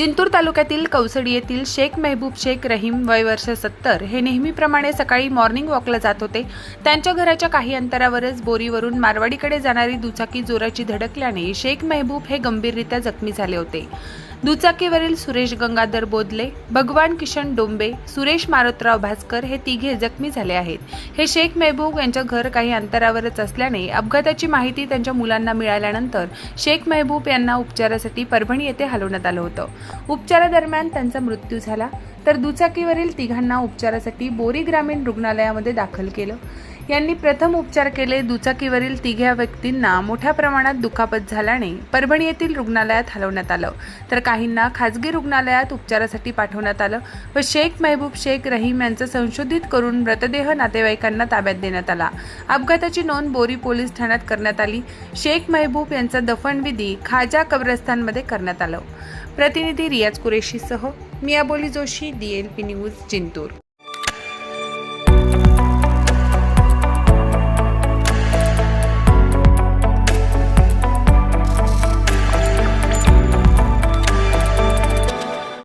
जिंतूर तालुक्यातील कौसडी येथील शेख मेहबूब शेख रहीम वय वर्ष सत्तर हे नेहमीप्रमाणे सकाळी मॉर्निंग वॉकला जात होते. त्यांच्या घराच्या काही अंतरावरच बोरीवरून मारवाडीकडे जाणारी दुचाकी जोराची धडकल्याने शेख मेहबूब हे गंभीररित्या जखमी झाले होते. दुचाकीवरील सुरेश गंगाधर बोदले भगवान किशन डोंबे सुरेश मारुतराव भास्कर हे तिघे जखमी झाले आहेत. हे शेख मेहबूब यांचं घर काही अंतरावरच असल्याने अपघाताची माहिती त्यांच्या मुलांना मिळाल्यानंतर शेख मेहबूब यांना उपचारासाठी परभणी येथे हलवण्यात आलं होतं. उपचारादरम्यान त्यांचा मृत्यू झाला. तर दुचाकीवरील तिघांना उपचारासाठी बोरी ग्रामीण रुग्णालयामध्ये दाखल केलं. यांनी प्रथम उपचार केले दुचाकीवरील तिघ्या व्यक्तींना मोठ्या प्रमाणात दुखापत झाल्याने परभणी येथील रुग्णालयात हलवण्यात आलं. तर काहींना खाजगी रुग्णालयात उपचारासाठी पाठवण्यात आलं व शेख मेहबूब शेख रहीम यांचं संशोधित करून मृतदेह नातेवाईकांना ताब्यात देण्यात आला. अपघाताची नोंद बोरी पोलीस ठाण्यात करण्यात आली. शेख मेहबूब यांचा दफनविधी खाजा कब्रस्तानमध्ये करण्यात आलं. प्रतिनिधी रियाज कुरेशीसह मियाबोली जोशी डीएलपी न्यूज जिंतूर.